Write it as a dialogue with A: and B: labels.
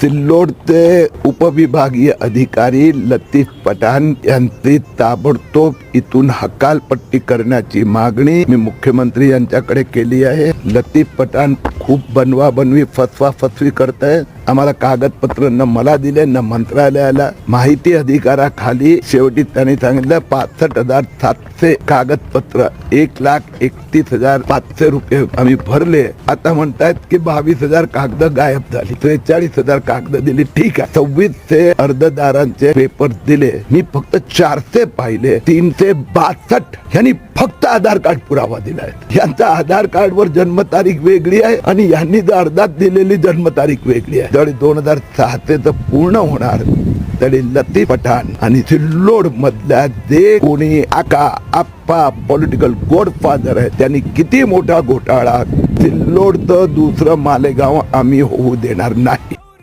A: सिल्लोडचे उपविभागीय अधिकारी लतीफ पठाण यांची ताबडतोब इथून हकालपट्टी करण्याची मागणी मी मुख्यमंत्री यांच्याकडे केली आहे. लतीफ पठाण खूप बनवा बनवी फसवा फसवी करत आहे आम्हाला कागदपत्र न मला दिले न मंत्रालयाला. माहिती अधिकाराखाली शेवटी त्यांनी सांगितलं पासष्ट हजार सातशे कागदपत्र एक लाख एकतीस हजार पाचशे रुपये आम्ही भरले. आता म्हणतायत की बावीस हजार कागद गायब झाली त्रेचाळीस हजार कागद दिली ठीक आहे. सव्वीस ते अर्जदारांचे पेपर दिले. मी फक्त चारशे पाहिले. तीनशे बासष्ट. यांनी फक्त आधार कार्ड पुरावा दिलाय. यांचा आधार कार्ड वर जन्मतारीख वेगळी आहे आणि यांनी जर अर्धात दिलेली जन्मतारीख वेगळी आहे. जरी दोन हजार सहाचे तर पूर्ण होणार तरी लती पठाण आणि सिल्लोड मधल्या जे कोणी आका आप्पा पॉलिटिकल गॉडफादर आहे त्यांनी किती मोठा घोटाळा. सिल्लोड तर दुसरं मालेगाव आम्ही होऊ देणार नाही.